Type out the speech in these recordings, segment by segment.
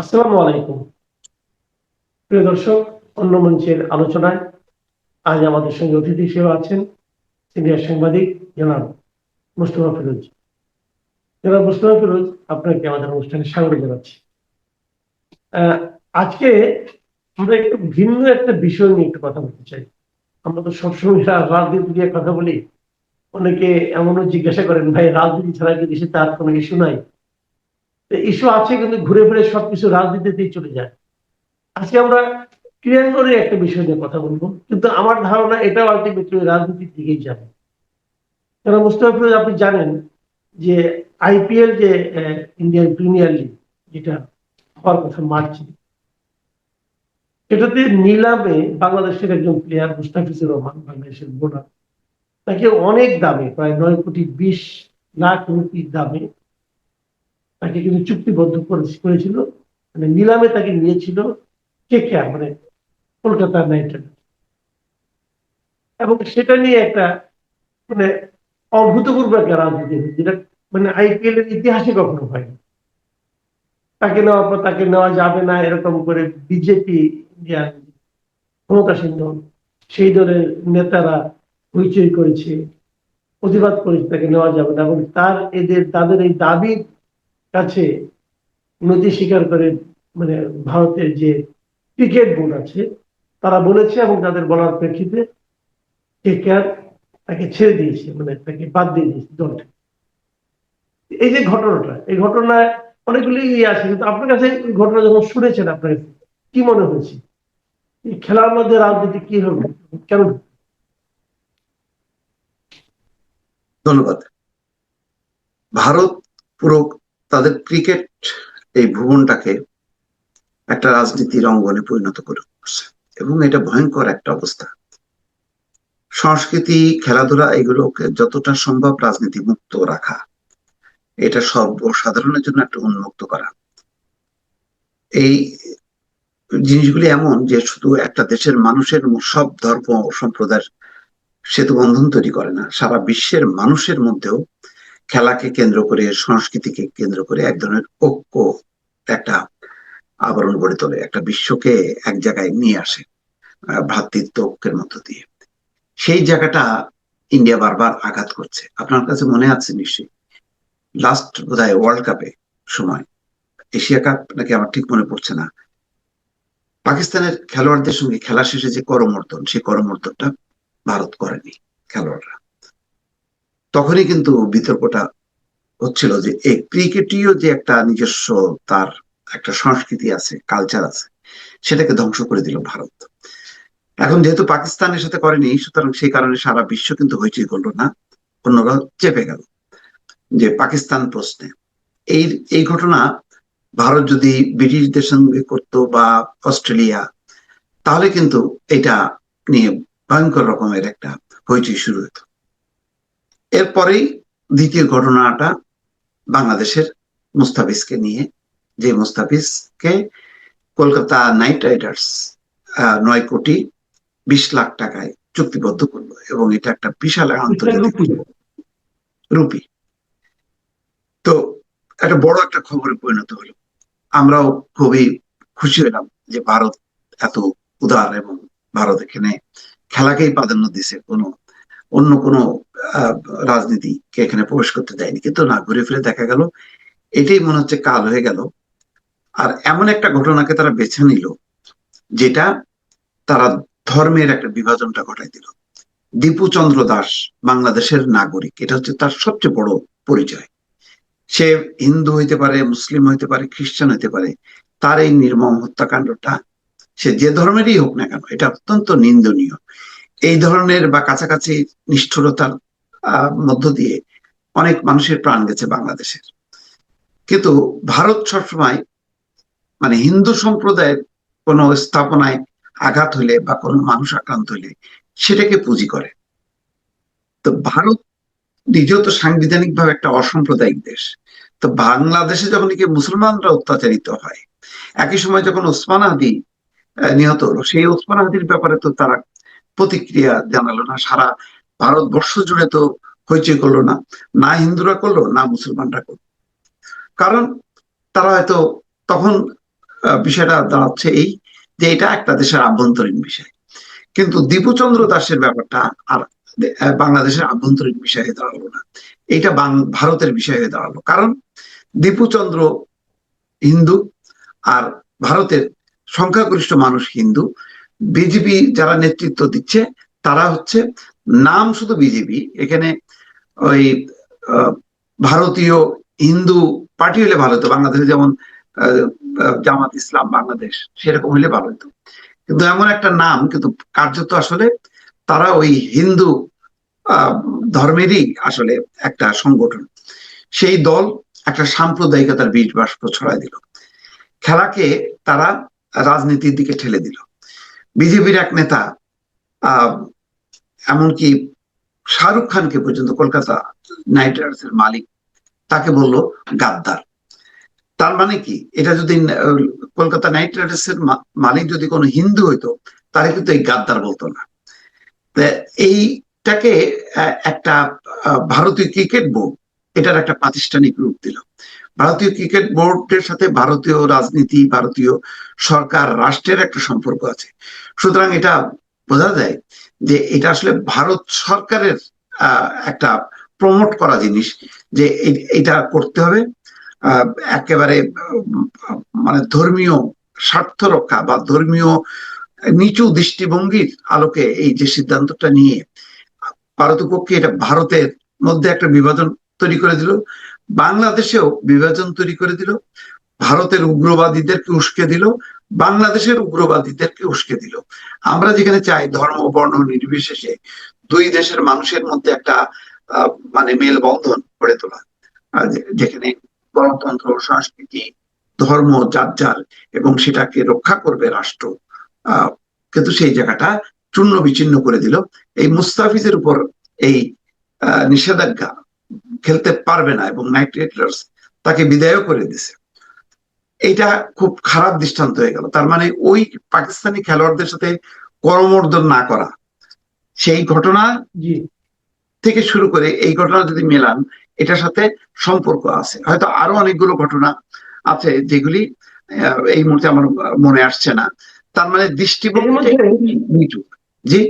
আসসালামু আলাইকুম। প্রিয় দর্শক, অন্য মঞ্চের আলোচনায় আজ আমাদের সঙ্গে অতিথি হিসেবে আছেন সিনিয়র সাংবাদিক জনাব মুস্তফা ফিরোজ। জনাব মুস্তফা ফিরোজ, আপনাকে আমাদের অনুষ্ঠানে স্বাগত জানাচ্ছি। আজকে আমরা একটু ভিন্ন একটা বিষয় নিয়ে একটু কথা বলতে চাই। আমরা তো সবসময় রাজনীতি নিয়ে কথা বলি। অনেকে এমনও জিজ্ঞাসা করেন, ভাই, রাজনীতি ছাড়া কি দেশে তার কোনো ইস্যু নাই? ইস্যু আছে কিন্তু ঘুরে ফিরে সবকিছু রাজনীতিতেই চলে যায়। আজকে আমরা ক্রিয়াঙ্গনের একটা বিষয় নিয়ে কথা বলব, কিন্তু আমার ধারণা এটাও আলটিমেটলি রাজনীতির দিকেই যাবে। কারণ মুস্তফা ফিরোজ, আপনি জানেন যে আইপিএল যে ইন্ডিয়ান প্রিমিয়ার লিগ যেটা হওয়ার কথা মার্চে, এটাতে নিলামে বাংলাদেশের একজন প্লেয়ার মুস্তাফিজুর রহমান, বাংলাদেশের বোলার তাকে অনেক দামে, প্রায় নয় কোটি বিশ লাখ রুপির দামে তাকে কিন্তু চুক্তিবদ্ধ করেছিল। মানে নিলামে তাকে নিয়েছিল কে কে মানে কলকাতা নাইট এবং সেটা নিয়ে একটা মানে অভূতপূর্ব একটা রাজনীতি যেটা মানে আইপিএল এর ইতিহাসে কখনো হয়নি। তাকে নেওয়ার পর তাকে নেওয়া যাবে না, এরকম করে বিজেপি ক্ষমতাসীন দল সেই দলের নেতারা হইচই করেছে প্রতিবাদ করেছে, তাকে নেওয়া যাবে না। এবং তার এদের, তাদের এই দাবির কাছে নতি স্বীকার করে মানে ভারতের যে ক্রিকেট বোর্ড আছে, তারা বলেছে এবং তাদের বলার প্রেক্ষিতে তাকে ছেড়ে দিয়েছে মানে তাকে বাদ দিয়ে দিয়েছে দল। এই যে ঘটনাটা, এই ঘটনায় অনেকগুলি ইয়ে আছে, কিন্তু আপনার কাছে ঘটনা যখন শুনেছেন আপনার, কি মনে হয়েছে? এই খেলার মধ্যে রাজনীতি কি হবে? কেন? ধন্যবাদ। ভারত পুরো তাদের ক্রিকেট এই ভুবনটাকে একটা রাজনীতির অঙ্গনে পরিণত করে করছে এবং এটা ভয়ঙ্কর একটা অবস্থা। সংস্কৃতি, খেলাধুলা এগুলোকে যতটা সম্ভব রাজনীতি মুক্ত রাখা, এটা সর্বসাধারণের জন্য একটা উন্মুক্ত করা। এই জিনিসগুলি এমন যে শুধু একটা দেশের মানুষের সব ধর্ম সম্প্রদায়ের সেতু বন্ধন তৈরি করে না, সারা বিশ্বের মানুষের মধ্যেও খেলাকে কেন্দ্র করে, সংস্কৃতিকে কেন্দ্র করে এক ধরনের ঐক্য একটা আবরণ গড়ে তোলে, একটা বিশ্বকে এক জায়গায় নিয়ে আসে ভ্রাতৃত্ব ঐক্যের মধ্য দিয়ে। সেই জায়গাটা ইন্ডিয়া বারবার আঘাত করছে। আপনার কাছে মনে আছে নিশ্চয়ই? লাস্ট বোধহয় ওয়ার্ল্ড কাপে সময় এশিয়া কাপ নাকি আমার ঠিক মনে পড়ছে না। পাকিস্তানের খেলোয়াড়দের সঙ্গে খেলা শেষে যে করমর্দন, সেই করমর্দনটা ভারত করেনি খেলোয়াড়রা। তখনই কিন্তু বিতর্কটা হচ্ছিল যে এই ক্রিকেটীয় যে একটা নিজস্ব তার একটা সংস্কৃতি আছে কালচার আছে, সেটাকে ধ্বংস করে দিল ভারত। এখন যেহেতু পাকিস্তানের সাথে করেনি, সুতরাং সেই কারণে সারা বিশ্ব কিন্তু হইচই করল না অন্যরা চেপে গেল। যে পাকিস্তান প্রশ্নে, এই এই ঘটনা ভারত যদি ব্রিটিশদের সঙ্গে করতো বা অস্ট্রেলিয়া, তাহলে কিন্তু এটা নিয়ে ভয়ঙ্কর রকমের একটা হইচই শুরু হতো। এরপরেই দ্বিতীয় ঘটনাটা বাংলাদেশের মুস্তাফিজকে নিয়ে। যে মুস্তাফিজকে কলকাতা নাইট রাইডার্স নয় কোটি বিশ লাখ টাকায় চুক্তিবদ্ধ করল এবং এটা একটা বিশাল আন্তর্জাতিক রুপি। তো একটা বড় একটা খবরে পরিণত হলো। আমরাও খুবই খুশি হলাম যে ভারত এত উদার এবং ভারত এখানে খেলাকেই প্রাধান্য দিছে কোনো অন্য কোনো রাজনীতিকে এখানে প্রবেশ করতে দেয়নি। কিন্তু না, ঘুরে ফিরে দেখা গেল, এটাই মনে হচ্ছে কাল হয়ে গেল। আর এমন একটা ঘটনাকে তারা বেছে নিল, যেটা তারা ধর্মের একটা বিভাজনটা ঘটাই দিল। দীপু চন্দ্র দাস বাংলাদেশের নাগরিক, এটা হচ্ছে তার সবচেয়ে বড় পরিচয়। সে হিন্দু হইতে পারে, মুসলিম হইতে পারে, খ্রিস্টান হইতে পারে, তার এই নির্মম হত্যাকাণ্ডটা সে যে ধর্মেরই হোক না কেন, এটা অত্যন্ত নিন্দনীয়। এই ধরনের বা কাছাকাছি নিষ্ঠুরতার মধ্য দিয়ে অনেক মানুষের প্রাণ গেছে বাংলাদেশের। কিন্তু ভারত সবসময় মানে হিন্দু সম্প্রদায়ের কোনো স্থাপনায় আঘাত হলে বা কোনো মানুষ আক্রান্ত হলে সেটাকে পুঁজি করে। তো ভারত নিজেও তো সাংবিধানিক ভাবে একটা অসাম্প্রদায়িক দেশ। তো বাংলাদেশে যখন কি মুসলমানরা অত্যাচারিত হয় একই সময় যখন ওসমান আদি আহ, নিহত হলো সেই ওসমান আদির ব্যাপারে তো তারা প্রতিক্রিয়া জানালো না, সারা ভারতবর্ষ জুড়ে তো হইচই করল না না হিন্দুরা করল, না মুসলমানরা করল। কারণ তারা হয়তো তখন বিষয়টা দাঁড়াচ্ছে এই যে এটা একটা দেশের আভ্যন্তরীণ বিষয়। কিন্তু দীপুচন্দ্র দাসের ব্যাপারটা আর বাংলাদেশের আভ্যন্তরীণ বিষয় হয়ে দাঁড়াল না। এটা বাং- ভারতের বিষয় হয়ে দাঁড়াল। কারণ দীপুচন্দ্র হিন্দু আর ভারতের সংখ্যাগরিষ্ঠ মানুষ হিন্দু বিজেপি যারা নেতৃত্ব দিচ্ছে, তারা হচ্ছে নাম শুধু বিজেপি এখানে ওই ভারতীয় হিন্দু পার্টি হলে ভালো হতো, বাংলাদেশে যেমন জামাত ইসলাম বাংলাদেশ, সেরকম হলে ভালো হতো। কিন্তু এমন একটা নাম, কিন্তু কার্যত আসলে তারা ওই হিন্দু ধর্মেরই আসলে একটা সংগঠন। সেই দল একটা সাম্প্রদায়িকতার বীজ বাষ্প ছড়াই দিল। খেলাকে তারা রাজনীতির দিকে ঠেলে দিল। বিজেপির এক নেতা এমনকি শাহরুখ খানকে পর্যন্ত কলকাতা নাইট রাইডার্সের মালিক, তাকে বলল গাদ্দার। তার মানে কি? এটা যদি কলকাতা নাইট রাইডার্সের মা- মালিক যদি কোনো হিন্দু হইতো তাহলে কিন্তু এই গাদ্দার বলতো না। এইটাকে একটা ভারতীয় ক্রিকেট বোর্ড, এটার একটা প্রাতিষ্ঠানিক রূপ দিল। ভারতীয় ক্রিকেট বোর্ডের সাথে ভারতীয় রাজনীতি, ভারতীয় সরকার, রাষ্ট্রের একটা সম্পর্ক আছে। সুতরাং এটা বোঝা যায় যে এটা আসলে ভারত সরকারের একটা প্রমোট করা জিনিস যে এটা করতে হবে। একেবারে মানে ধর্মীয় স্বার্থ রক্ষা বা ধর্মীয় নিচু দৃষ্টিভঙ্গির আলোকে এই যে সিদ্ধান্তটা নিয়ে ভারতপক্ষে এটা ভারতের মধ্যে একটা বিভাজন তৈরি করে দিল। বাংলাদেশেও বিভাজন তৈরি করে দিল, ভারতের উগ্রবাদীদেরকে উস্কে দিল, বাংলাদেশের উগ্রবাদীদেরকে উস্কে দিল। আমরা যেখানে চাই ধর্ম, বর্ণ নির্বিশেষে দুই দেশের মানুষের মধ্যে একটা মানে মেলবন্ধন গড়ে তোলা। যেখানে গণতন্ত্র, সংস্কৃতি, ধর্ম যার যার এবং সেটাকে রক্ষা করবে রাষ্ট্র কিন্তু সেই জায়গাটা চূর্ণ বিচ্ছিন্ন করে দিল। এই মুস্তাফিজের উপর এই নিষেধাজ্ঞা খেলতে পারবে না এবং নাইট রাইডার্স তাকে বিদায়ও করে দিছে। এটা খুব খারাপ দৃষ্টান্ত হয়ে গেল। তার মানে ওই পাকিস্তানি খেলোয়াড়দের সাথে করমর্দন না করা। সেই ঘটনা থেকে শুরু করে এই ঘটনা যদি মেলান এটার সাথে সম্পর্ক আছে। হয়তো আরও অনেকগুলো ঘটনা আছে যেগুলি এই মুহূর্তে আমার মনে আসছে না। তার মানে দৃষ্টিভঙ্গি জি?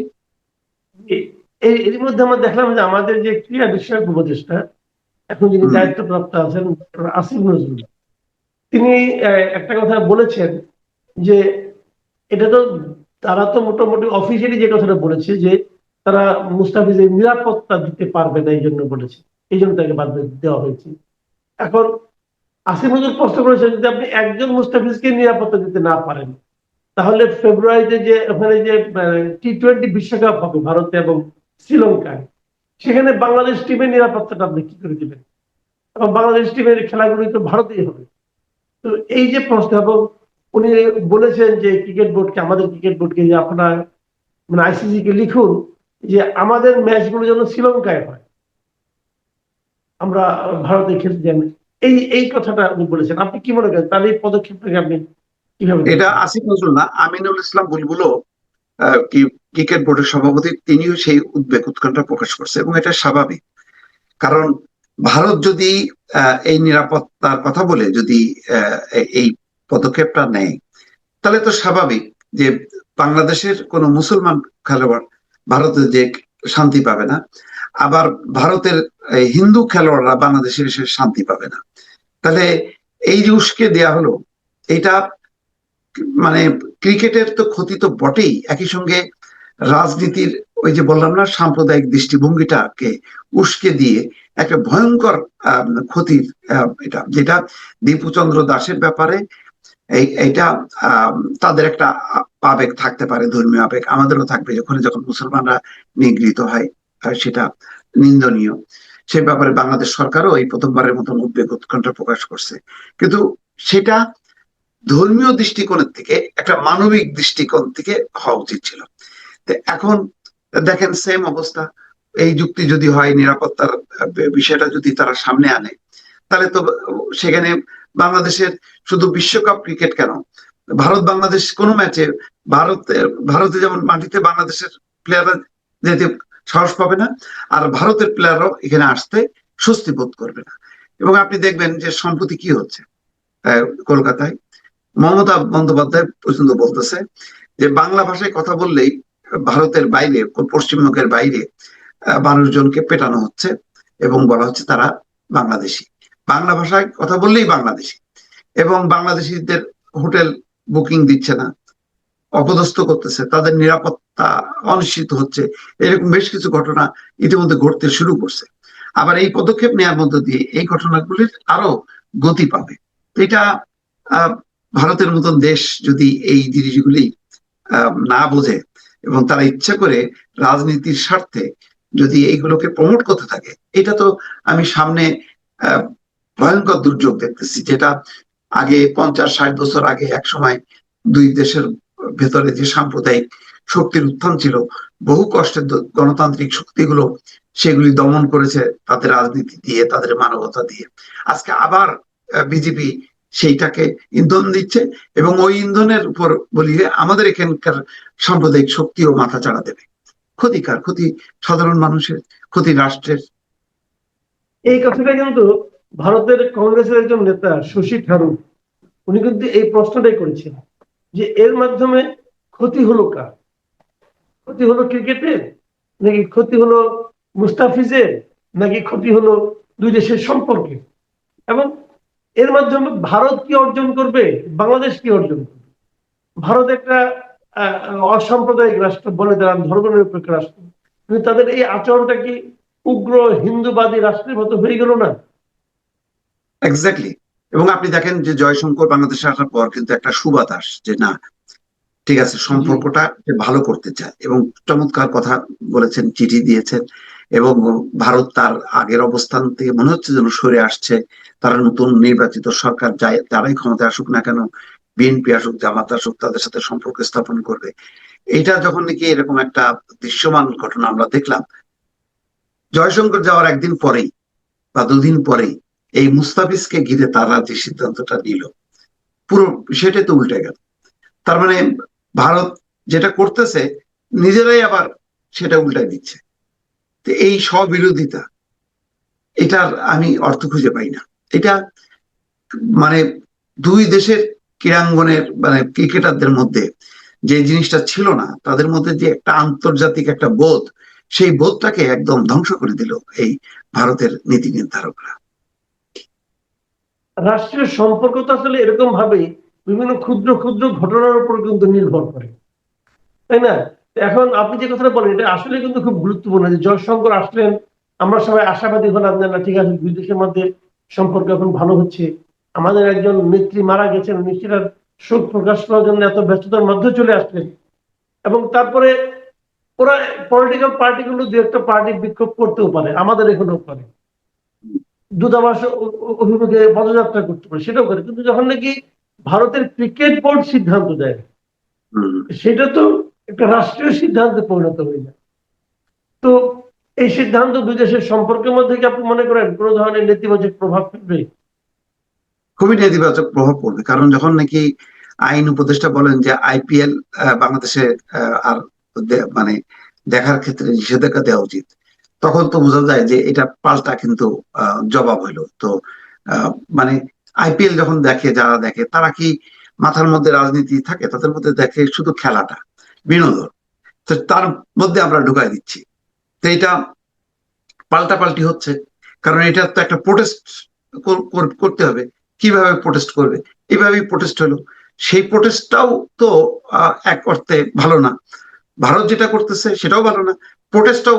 এর মধ্যে আমরা দেখলাম যে আমাদের যে ক্রীড়া বিষয়ক উপদেষ্টা এখন যিনি দায়িত্বপ্রাপ্ত আছেন, ডক্টর আসিফ নজরুল। তিনি একটা কথা বলেছেন যে, এটা তো তারা তো মোটামুটি অফিসিয়ালি যে কথাটা বলেছে যে, তারা মুস্তাফিজের নিরাপত্তা দিতে পারবে না এই জন্য বলেছে। এই জন্য তাকে বাদ দেওয়া হয়েছে। এখন আসিফ নজরুল প্রশ্ন করেছেন যদি আপনি একজন মুস্তাফিজকে নিরাপত্তা দিতে না পারেন, তাহলে ফেব্রুয়ারিতে যে, ওখানে যে টি টোয়েন্টি বিশ্বকাপ হবে ভারতে এবং শ্রীলঙ্কায় সেখানে বাংলাদেশ টিমের নিরাপত্তাটা আপনি কি করে দিবেন? এবং বাংলাদেশ টিমের খেলাগুলি তো ভারতেই হবে। তো এই যে এবং উনি বলেছেন যে ক্রিকেট বোর্ডকে আমাদের ক্রিকেট বোর্ডকে যে আপনার মানে আইসিসি কে লিখুন, যে আমাদের ম্যাচগুলো যেন শ্রীলঙ্কায় হয়। আমরা ভারতে খেলতে যাই এই এই কথাটা উনি বলেছেন। আপনি কি মনে করেন? তাহলে এই পদক্ষেপটাকে আপনি কীভাবে এটা আসিফ নজরুল না, আমিনুল ইসলাম বুলবুলও কি ক্রিকেট বোর্ডের সভাপতি তিনিও সেই উদ্বেগ উৎকণ্ঠা প্রকাশ করছে এবং এটা স্বাভাবিক। কারণ ভারত যদি এই নিরাপত্তার কথা বলে যদি এই পদক্ষেপটা নেয়, তাহলে তো স্বাভাবিক যে বাংলাদেশের কোনো মুসলমান খেলোয়াড় ভারতে যে শান্তি পাবে না, আবার ভারতের হিন্দু খেলোয়াড়রা বাংলাদেশে এসে শান্তি পাবে না। তাহলে এই যে উস্কে দেয়া হলো, এটা মানে ক্রিকেটের তো ক্ষতি তো বটেই। একই সঙ্গে রাজনীতির ওই যে বললাম না সাম্প্রদায়িক দৃষ্টিভঙ্গিটাকে উস্কে দিয়ে একটা ভয়ঙ্কর ক্ষতির এটা যেটা দীপুচন্দ্র দাসের ব্যাপারে এই আহ, তাদের একটা আবেগ থাকতে পারে ধর্মীয় আবেগ আমাদেরও থাকবে যখন যখন মুসলমানরা নিগৃহীত হয় সেটা নিন্দনীয়। সে ব্যাপারে বাংলাদেশ সরকারও এই প্রথমবারের মতন উদ্বেগ উৎকণ্ঠা প্রকাশ করছে। কিন্তু সেটা ধর্মীয় দৃষ্টিকোণের থেকে একটা মানবিক দৃষ্টিকোণ থেকে হওয়া উচিত ছিল। এখন দেখেন সেম অবস্থা। এই যুক্তি যদি হয়, নিরাপত্তার বিষয়টা যদি তারা সামনে আনে, তাহলে তো সেখানে বাংলাদেশের শুধু বিশ্বকাপ ক্রিকেট কেন? ভারত, বাংলাদেশ কোনো ম্যাচে ভারতে ভারতে যেমন মাটিতে বাংলাদেশের প্লেয়াররা যেতে সাহস পাবে না, আর ভারতের প্লেয়াররাও এখানে আসতে স্বস্তি বোধ করবে না। এবং আপনি দেখবেন যে সম্প্রতি কি হচ্ছে কলকাতায়। মমতা বন্দ্যোপাধ্যায় পর্যন্ত বলতেছে যে বাংলা ভাষায় কথা বললেই ভারতের বাইরে, পশ্চিমবঙ্গের বাইরে মানুষজনকে পেটানো হচ্ছে এবং বলা হচ্ছে তারা বাংলাদেশি। বাংলা ভাষায় কথা বললেই বাংলাদেশি এবং বাংলাদেশিদের হোটেল বুকিং দিচ্ছে না, অপদস্থ করতেছে, তাদের নিরাপত্তা অনিশ্চিত হচ্ছে, এরকম বেশ কিছু ঘটনা ইতিমধ্যে ঘটতে শুরু করছে। আবার এই পদক্ষেপ নেওয়ার মধ্য দিয়ে এই ঘটনাগুলির আরও গতি পাবে। এটা ভারতের মতন দেশ যদি এই জিনিসগুলি না বোঝে এবং তারা ইচ্ছা করে রাজনীতির স্বার্থে যদি এইগুলোকে প্রমোট করতে থাকে, এটা তো আমি সামনে ভয়ঙ্কর দুর্যোগ দেখতেছি, যেটা আগে পঞ্চাশ, ষাট বছর আগে এক সময় দুই দেশের ভেতরে যে সাম্প্রদায়িক শক্তির উত্থান ছিল, বহু কষ্টের গণতান্ত্রিক শক্তিগুলো সেগুলি দমন করেছে তাদের রাজনীতি দিয়ে, তাদের মানবতা দিয়ে। আজকে আবার বিজেপি সেইটাকে ইন্ধন দিচ্ছে এবং ওই ইন্ধনের উপর বলি যে আমাদের এখানকার সাম্প্রদায়িক শক্তিও মাথা চাড়া দেবে। ক্ষতিকার, ক্ষতি সাধারণ মানুষের, ক্ষতি রাষ্ট্রের। এই কথাটা কিন্তু ভারতের কংগ্রেসের একজন নেতা শশী থারুর, উনি কিন্তু এই প্রশ্নটাই করেছেন যে এর মাধ্যমে ক্ষতি হলো কার? ক্ষতি হলো ক্রিকেটের, নাকি ক্ষতি হলো মুস্তাফিজের, নাকি ক্ষতি হলো দুই দেশের সম্পর্কে এবং এর মাধ্যমে ভারত কি অর্জন করবে? বাংলাদেশ কি অর্জন করবে? ভারত একটা অসাম্প্রদায়িক রাষ্ট্র, বলে দাঁড়ান ধর্মনিরপেক্ষ রাষ্ট্র। কিন্তু তাদের এই আচরণটা কি উগ্র হিন্দুবাদী রাষ্ট্রের মতো হয়ে গেল না? এবং আপনি দেখেন যে জয়শঙ্কর বাংলাদেশে আসার পর কিন্তু একটা সুবাতাস যে, না, ঠিক আছে, সম্পর্কটা ভালো করতে চায়। এবং চমৎকার কথা বলেছেন, চিঠি দিয়েছেন। এবং ভারত তার আগের অবস্থান থেকে মনে হচ্ছে যেন সরে আসছে। তারা নতুন নির্বাচিত সরকার যায় যারাই ক্ষমতায় আসুক না কেন, বিএনপি আসুক, জামাত আসুক, তাদের সাথে সম্পর্ক স্থাপন করবে। এটা যখন নাকি এরকম একটা দৃশ্যমান ঘটনা আমরা দেখলাম, জয়শঙ্কর যাওয়ার একদিন পরেই বা দুদিন পরেই এই মুস্তাফিজকে ঘিরে তারা যে সিদ্ধান্তটা নিল। পুরো সেটাই তো উল্টে গেল। তার মানে ভারত যেটা করতেছে, নিজেরাই আবার সেটা উল্টাই দিচ্ছে। এই স্ববিরোধিতা, এটার আমি অর্থ খুঁজে পাই না। এটা মানে দুই দেশের ক্রীড়াঙ্গনের মানে ক্রিকেটারদের মধ্যে যে জিনিসটা ছিল না, তাদের মধ্যে যে একটা আন্তর্জাতিক একটা বোধ, সেই বোধটাকে একদম ধ্বংস করে দিল এই ভারতের নীতি নির্ধারকরা। রাষ্ট্রের সম্পর্ক তো আসলে এরকম ভাবে বিভিন্ন ক্ষুদ্র ক্ষুদ্র ঘটনার উপর কিন্তু নির্ভর করে। তাই না? এখন আপনি যে কথাটা বলেন এটা আসলে কিন্তু খুব গুরুত্বপূর্ণ যে জয়শঙ্কর আসলেন আমরা সবাই আশাবাদী হলাম যে না ঠিক আছে দুই দেশের মধ্যে সম্পর্ক এখন ভালো হচ্ছে। আমাদের একজন নেত্রী মারা গেছেন উনি সেটার শোক প্রকাশ করার জন্য এত ব্যস্ততার মধ্যে চলে আসলেন। এবং তারপরে ওরা পলিটিক্যাল পার্টিগুলো দু একটা পার্টি বিক্ষোভ করতেও পারে আমাদের এখানেও পারে দূতাবাস অভিমুখে পদযাত্রা করতে পারে সেটাও করে। কিন্তু যখন নাকি ভারতের ক্রিকেট বোর্ড সিদ্ধান্ত দেয় সেটা তো একটা রাষ্ট্রীয় সিদ্ধান্তে পরিণত হয়ে যায়। তো এই সিদ্ধান্ত দুই দেশের সম্পর্কের মধ্যে কি আপনি মনে করেন কোনো ধরনের নেতিবাচক প্রভাব ফেলবে খুবই নেতিবাচক প্রভাব পড়বে। কারণ যখন নাকি আইন উপদেষ্টা বলেন যে আইপিএল বাংলাদেশে আর মানে দেখার ক্ষেত্রে নিষেধাজ্ঞা দেওয়া উচিত, তখন তো বোঝা যায় যে এটা পাল্টা কিন্তু জবাব হইল তো মানে আইপিএল যখন দেখে, যারা দেখে, তারা কি মাথার মধ্যে রাজনীতি থাকে, তাদের মধ্যে দেখে শুধু খেলাটা। বিনোদন। তো তার মধ্যে আমরা ঢুকাই দিচ্ছি। তো এটা পাল্টাপাল্টি হচ্ছে। কারণ এটা তো একটা প্রোটেস্ট করতে হবে। কীভাবে প্রোটেস্ট করবে? এভাবেই প্রোটেস্ট হলো। সেই প্রোটেস্টটাও তো এক অর্থে ভালো না। ভারত যেটা করতেছে সেটাও ভালো না। প্রোটেস্টটাও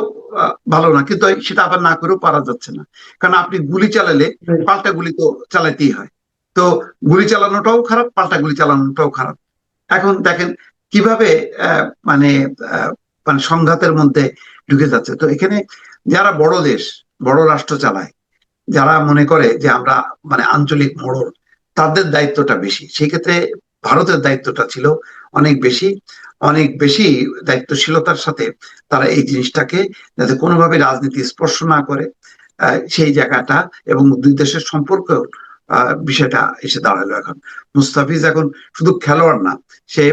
ভালো না। কিন্তু সেটা আবার না করেও পারা যাচ্ছে না। কারণ আপনি গুলি চালালে পাল্টা গুলি তো চালাতেই হয়। তো গুলি চালানোটাও খারাপ পাল্টা গুলি চালানোটাও খারাপ। এখন দেখেন কীভাবে মানে মানে সংঘাতের মধ্যে ঢুকে যাচ্ছে। তো এখানে যারা বড় দেশ, বড় রাষ্ট্র চালায়, যারা মনে করে যে আমরা মানে আঞ্চলিক মোড়ল, তাদের দায়িত্বটা বেশি। সেই ক্ষেত্রে ভারতের দায়িত্বটা ছিল অনেক বেশি। অনেক বেশি দায়িত্বশীলতার সাথে তারা এই জিনিসটাকে যাতে কোনোভাবে রাজনীতি স্পর্শ না করে সেই জায়গাটা এবং দুই দেশের সম্পর্ক বিষয়টা এসে দাঁড়াল এখন। মুস্তাফিজ এখন শুধু খেলোয়াড় না, সে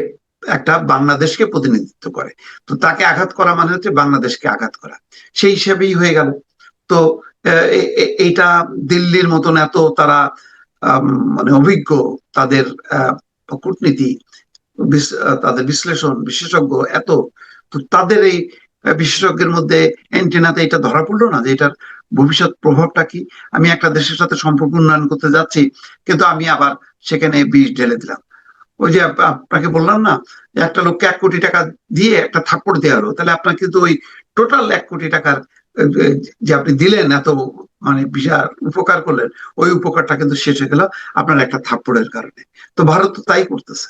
একটা বাংলাদেশকে প্রতিনিধিত্ব করে। তো তাকে আঘাত করা মানে হচ্ছে বাংলাদেশকে আঘাত করা। সেই হিসেবেই হয়ে গেল। তো এইটা দিল্লির মতন এত তারা মানে অভিজ্ঞ তাদের কূটনীতি তাদের বিশ্লেষণ, বিশেষজ্ঞ এত, তো তাদের এই বিশেষজ্ঞের মধ্যে অ্যান্টেনাতে এটা ধরা পড়ল না যে এটার ভবিষ্যৎ প্রভাবটা কি? আমি একটা দেশের সাথে সম্পর্ক উন্নয়ন করতে যাচ্ছি, কিন্তু আমি আবার সেখানে বিষ ঢেলে দিলাম। ওই যে আপনাকে বললাম না, যে একটা লোককে এক কোটি টাকা দিয়ে একটা থাপ্পড় দেওয়া হলো, তাহলে আপনার কিন্তু ওই টোটাল এক কোটি টাকার যে আপনি দিলেন, এত মানে বিশাল উপকার করলেন, ওই উপকারটা কিন্তু শেষ হয়ে গেল আপনার একটা থাপ্পড়ের কারণে। তো ভারত তো তাই করতেছে।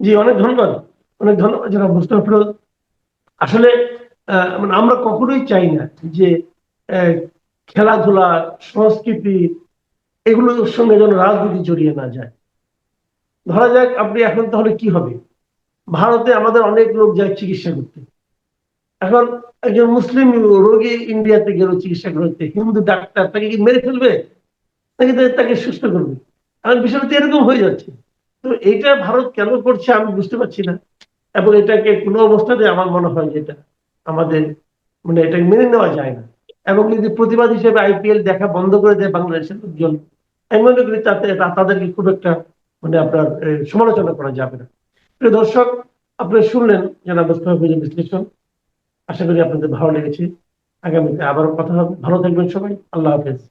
জি, অনেক ধন্যবাদ। অনেক ধন্যবাদ যারা মুস্তফা ফিরোজ। আসলে মানে আমরা কখনোই চাই না যে খেলাধুলা, সংস্কৃতি এগুলোর সঙ্গে যেন রাজনীতি জড়িয়ে না যায়। ধরা যাক, আপনি এখন তাহলে কি হবে? ভারতে আমাদের অনেক লোক যায় চিকিৎসা করতে। এখন একজন মুসলিম রোগী ইন্ডিয়াতে গেল চিকিৎসা করতে, হিন্দু ডাক্তার, তাকে কি মেরে ফেলবে? নাকি তাকে- সুস্থ করবে? এখন বিষয়টা এরকম হয়ে যাচ্ছে। তো এটা ভারত কেন করছে আমি বুঝতে পারছি না। এবং এটাকে কোনো অবস্থাতে আমার মনে হয় যে এটা আমাদের মানে এটাকে মেনে নেওয়া যায় না। এবং যদি প্রতিবাদ হিসেবে আইপিএল দেখা বন্ধ করে দেয় বাংলাদেশের লোকজন। আমি মনে করি তাতে তাদেরকে খুব একটা মানে আপনার সমালোচনা করা যাবে না। প্রিয় দর্শক আপনি শুনলেন জানা হবে বিশ্লেষণ। আশা করি আপনাদের ভালো লেগেছে। আগামীতে আবারও কথা হবে। ভালো থাকবেন সবাই। আল্লাহ হাফেজ।